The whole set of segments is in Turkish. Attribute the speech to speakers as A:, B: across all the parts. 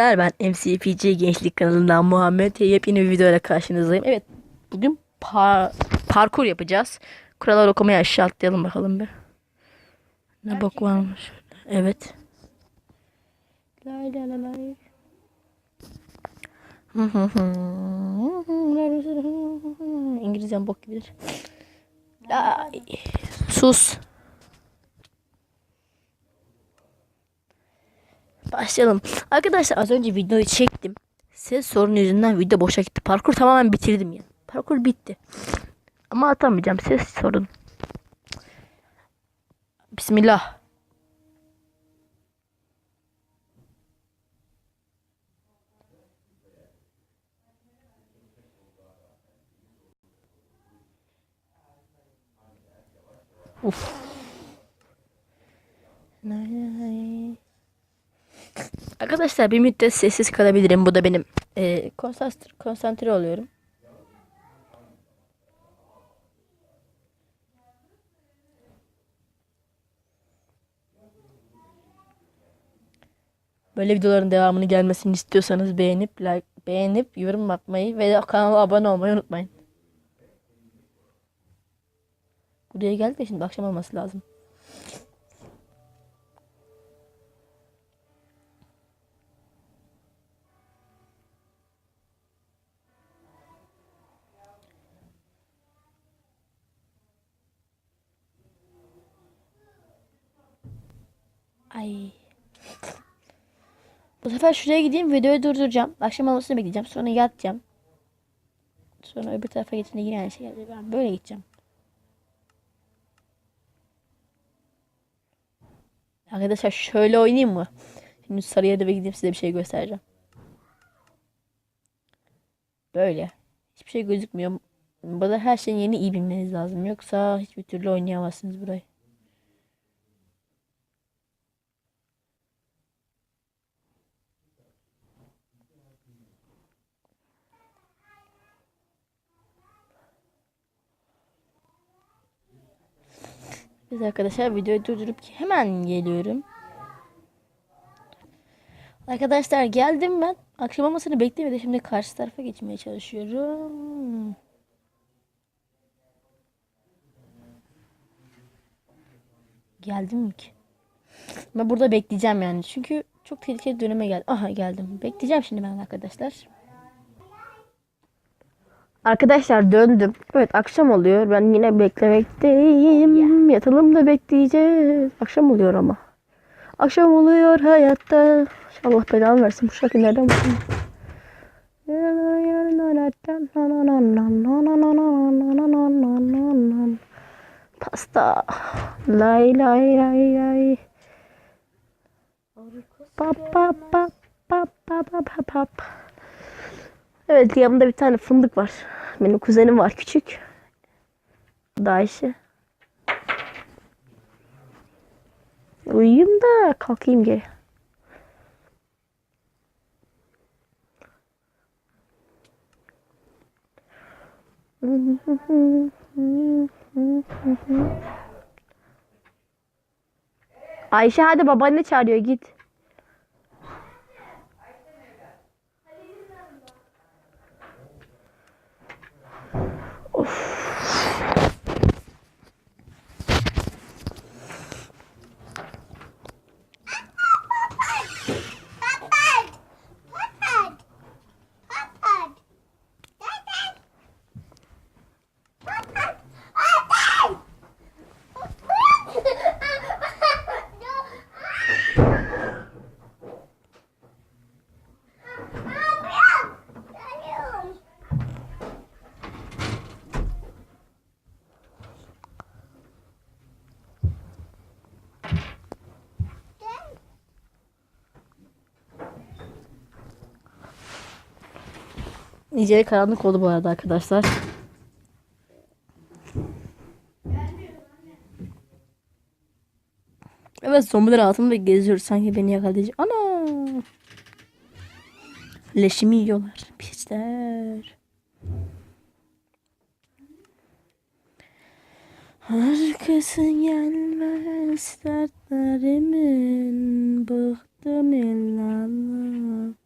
A: arkadaşlar ben MCPC Gençlik kanalından Muhammed yepyeni bir videoyla karşınızdayım. Evet bugün par parkur yapacağız. Kurallar okumayı aşağı atlayalım bakalım bir. Ne bok varmış. Evet. Lay lay lay lay. İngilizcem bok gibidir. Lay. Sus. Başlayalım. Arkadaşlar az önce videoyu çektim. Ses sorunu yüzünden video boşa gitti. Parkur tamamen bitirdim ya. Parkur bitti. Ama atamayacağım. Ses sorun. Bismillah. Uf. Arkadaşlar bir müddet sessiz kalabilirim. Bu da benim e, konsantre, konsantre oluyorum. Böyle videoların devamını gelmesini istiyorsanız beğenip like beğenip yorum atmayı ve kanala abone olmayı unutmayın. Buraya geldik de şimdi akşam olması lazım. Ay. Bu sefer şuraya gideyim videoyu durduracağım. Akşam olmasını bekleyeceğim. Sonra yatacağım. Sonra öbür tarafa geçince yine aynı şey gelecek. Ben böyle gideceğim. Arkadaşlar şöyle oynayayım mı? Şimdi sarıya da gideyim size bir şey göstereceğim. Böyle. Hiçbir şey gözükmüyor. Burada her şeyin yeni iyi bilmeniz lazım. Yoksa hiçbir türlü oynayamazsınız burayı. Biz arkadaşlar videoyu durdurup hemen geliyorum. Arkadaşlar geldim ben. Akşam olmasını beklemedi. Şimdi karşı tarafa geçmeye çalışıyorum. Geldim ki. Ben burada bekleyeceğim yani. Çünkü çok tehlikeli döneme geldim. Aha geldim. Bekleyeceğim şimdi ben arkadaşlar. Arkadaşlar döndüm. Evet akşam oluyor. Ben yine beklemekteyim. Yatalım da bekleyeceğiz. Akşam oluyor ama. Akşam oluyor hayatta. Allah belanı versin. Bu şarkı nereden buldun? Pasta. Lay lay lay lay. Pa pa pa pa pa pa pa pa. Evet yanımda bir tane fındık var. Benim kuzenim var küçük. Bu da Ayşe. Uyuyayım da kalkayım geri. Ayşe hadi babaanne çağırıyor git. İyice karanlık oldu bu arada arkadaşlar. Evet zombiler altında geziyoruz. Sanki beni yakalayacak. Ana! Leşimi yiyorlar. Pisler. Arkasın gelmez dertlerimin Bıktım illallah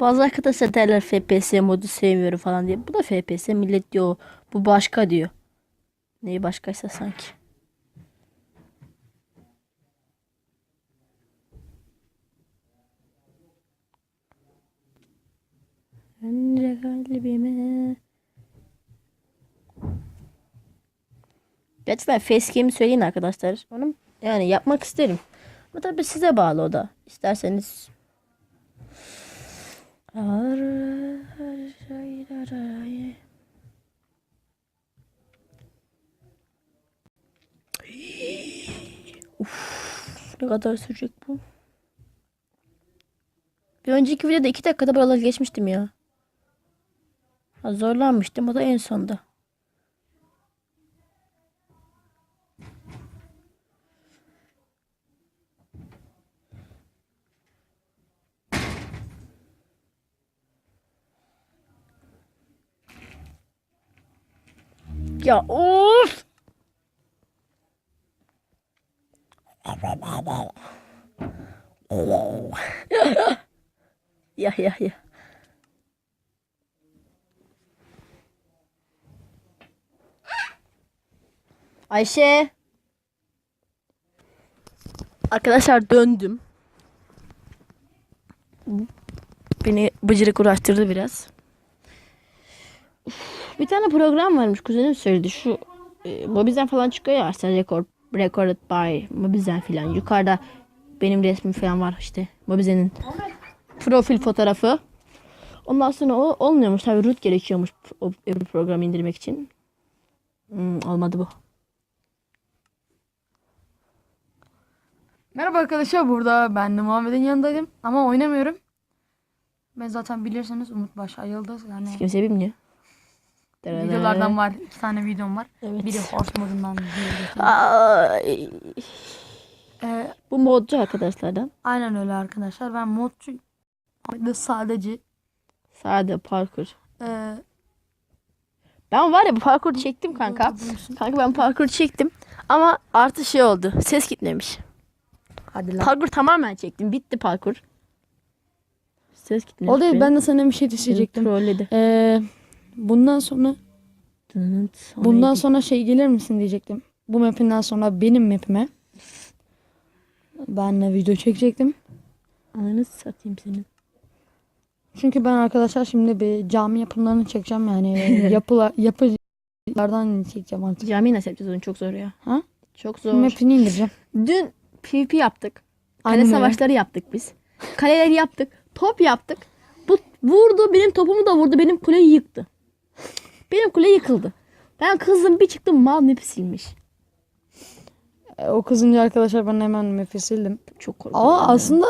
A: Bazı arkadaşlar derler FPS modu sevmiyorum falan diye. Bu da FPS. Millet diyor bu başka diyor. Neyi başkaysa sanki. Önce kalbime. Gerçekten facecam'i söyleyin arkadaşlar. Onu yani yapmak isterim. Ama tabii size bağlı o da. İsterseniz Uf, ne kadar sürecek bu? Bir önceki videoda iki dakikada buraları geçmiştim ya. Zorlanmıştım o da en sonda. Ya of! ya ya ya. Ayşe. Arkadaşlar döndüm. Beni bıcırık uğraştırdı biraz. Bir tane program varmış kuzenim söyledi. Şu e, Mobizen falan çıkıyor ya Arsene Record, Recorded by Mobizen falan. Yukarıda benim resmim falan var işte. Mobizen'in profil fotoğrafı. Ondan sonra o olmuyormuş. Tabii root gerekiyormuş o öbür programı indirmek için. Hmm, olmadı bu.
B: Merhaba arkadaşlar burada ben de Muhammed'in yanındaydım ama oynamıyorum. Ben zaten bilirseniz Umut Baş ayıldı. Yani
A: Kimse bilmiyor.
B: Videolardan var. iki tane videom var.
A: Evet.
B: Biri horse modundan. diğeri-
A: Ay,
B: Ee,
A: bu modcu arkadaşlardan.
B: aynen öyle arkadaşlar. Ben modcu Ahmet'le sadece
A: Sade parkur.
B: e,
A: Ben var ya bu parkur çektim kanka. Kanka ben parkur çektim. Ama artı şey oldu. Ses gitmemiş.
B: Hadi lan.
A: Parkur tamamen çektim. Bitti parkur. Ses gitmemiş.
B: O değil ben de sana bir şey diyecektim.
A: trolledi.
B: Ee, bundan sonra bundan sonra şey gelir misin diyecektim. Bu mapinden sonra benim mapime benle video çekecektim.
A: Ananı satayım senin.
B: Çünkü ben arkadaşlar şimdi bir cami yapımlarını çekeceğim yani yapılar yapılardan çekeceğim artık.
A: Camiyi nasıl yapacağız onu çok zor ya.
B: Ha?
A: Çok zor.
B: Map'ini indireceğim.
A: Dün PvP yaptık. Kale
B: öyle.
A: savaşları yaptık biz. Kaleleri yaptık. Top yaptık. Bu vurdu benim topumu da vurdu. Benim kuleyi yıktı. Benim kule yıkıldı. Ben kızdım bir çıktım mal map'i silmiş.
B: E, O kızınca arkadaşlar ben hemen map'i sildim.
A: Çok korkunç.
B: Ama aslında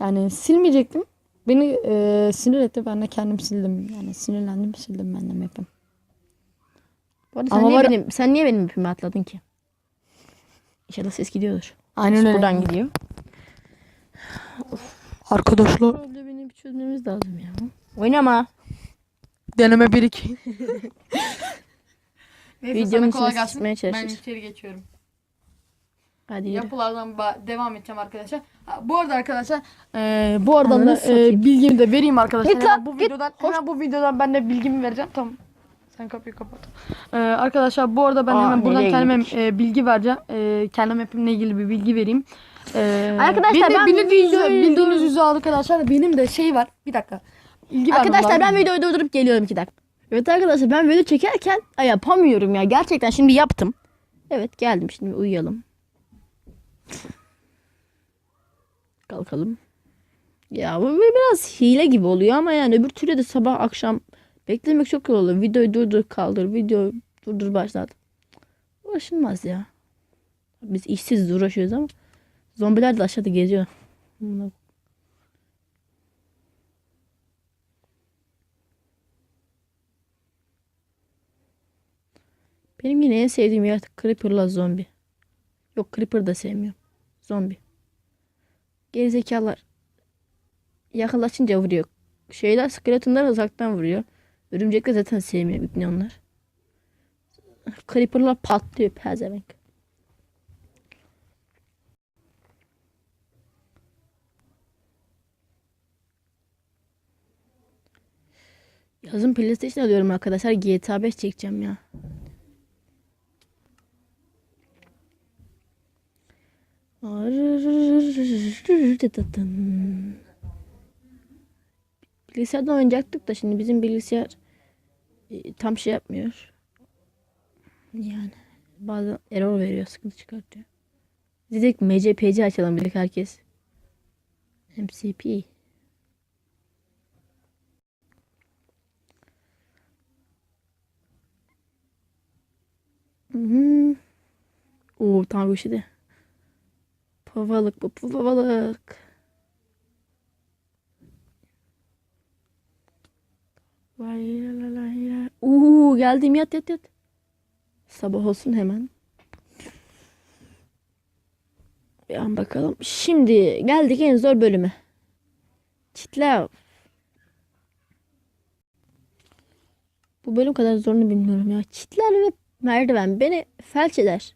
B: yani silmeyecektim. Beni e, sinir etti. Ben de kendim sildim. Yani sinirlendim sildim ben de map'i.
A: Bu arada sen,
B: Ama
A: niye
B: var-
A: benim, sen niye benim map'imi atladın ki? İnşallah ses gidiyordur.
B: Aynen
A: Ses
B: öyle.
A: buradan gidiyor.
B: Arkadaşlar
A: Problemi bir çözmemiz lazım ya. Oynama.
B: Deneme 1-2.
A: Videonun içine sıçmaya çalışıyoruz.
B: içeri geçiyorum.
A: Hadi yürü.
B: Yapılardan ba- devam edeceğim arkadaşlar. Ha, bu arada arkadaşlar e, bu aradan
A: Ananı
B: da
A: satayım.
B: e, bilgimi de vereyim arkadaşlar.
A: Git
B: Hemen
A: lan,
B: bu
A: git.
B: videodan hemen bu videodan ben de bilgimi vereceğim. Tamam. Sen kapıyı kapat. E, arkadaşlar bu arada ben
A: Aa,
B: hemen buradan
A: nereye
B: kendime
A: girdik?
B: e, bilgi vereceğim. E, kendim hepimle ilgili bir bilgi vereyim. E,
A: Arkadaşlar,
B: de
A: ben
B: bildiğiniz,
A: videoyu-
B: bildiğiniz üzere arkadaşlar benim de şey var. Bir dakika. İlgi
A: Arkadaşlar ben videoyu durdurup geliyorum iki dakika. Evet arkadaşlar ben video çekerken ay, yapamıyorum ya. Gerçekten şimdi yaptım. Evet geldim şimdi uyuyalım. Kalkalım. Ya bu biraz hile gibi oluyor ama yani öbür türlü de sabah akşam beklemek çok yol oluyor. Videoyu durdur kaldır. Videoyu durdur başlat. Uğraşılmaz ya. Biz işsiz uğraşıyoruz ama zombiler de aşağıda geziyor. Benim yine en sevdiğim yaratık Creeper'la zombi. Yok Creeper da sevmiyorum. Zombi. Gerizekalılar yaklaşınca vuruyor. Şeyler skeletonlar uzaktan vuruyor. Örümcekler zaten sevmiyor ibne onlar. Creeper'lar patlıyor pezevenk. Yazın PlayStation alıyorum arkadaşlar. GTA 5 çekeceğim ya. Bilgisayardan oynayacaktık da şimdi bizim bilgisayar e, tam şey yapmıyor. Yani bazen error veriyor, sıkıntı çıkartıyor. Dedik MCPC açalım dedik herkes. MCP. Hı. Oo tam bu de. Pavalık bu pavalık. Oo geldim yat yat yat. Sabah olsun hemen. Bir an bakalım. Şimdi geldik en zor bölüme. Çitler. Bu bölüm kadar zorunu bilmiyorum ya. Çitler ve merdiven beni felç eder.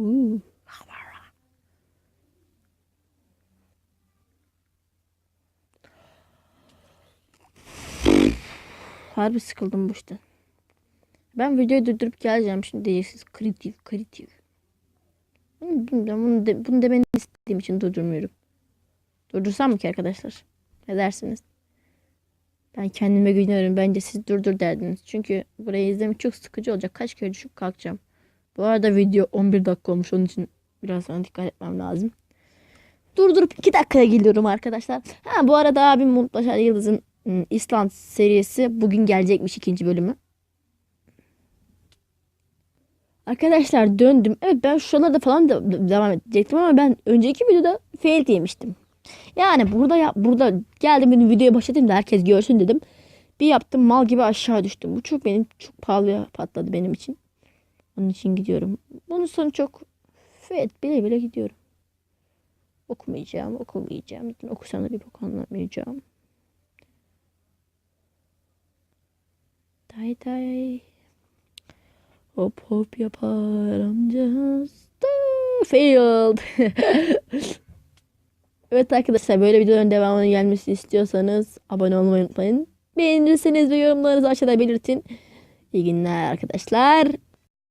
A: Uuu. Harbi sıkıldım bu işte. Ben videoyu durdurup geleceğim şimdi diyeceksiniz. Kritik, kritik. Bunu, bunu, de, bunu demeni istediğim için durdurmuyorum. Durdursam mı ki arkadaşlar? Ne dersiniz? Ben kendime güveniyorum. Bence siz durdur derdiniz. Çünkü burayı izlemek çok sıkıcı olacak. Kaç kere düşüp kalkacağım. Bu arada video 11 dakika olmuş. Onun için biraz sonra dikkat etmem lazım. Durdurup 2 dakikaya geliyorum arkadaşlar. Ha bu arada abim Başar Yıldız'ın ım, İsland serisi bugün gelecekmiş ikinci bölümü. Arkadaşlar döndüm. Evet ben şuralarda falan da devam edecektim ama ben önceki videoda fail yemiştim. Yani burada ya burada geldim benim videoya başladım da herkes görsün dedim. Bir yaptım mal gibi aşağı düştüm. Bu çok benim çok pahalıya patladı benim için. Onun için gidiyorum. Bunun sonu çok evet bile bile gidiyorum. Okumayacağım, okumayacağım. Okusam bir bok anlamayacağım. Day day. Hop hop yapar amcası. Failed. evet arkadaşlar böyle videoların devamının gelmesini istiyorsanız abone olmayı unutmayın. Beğenirseniz ve yorumlarınızı aşağıda belirtin. İyi günler arkadaşlar.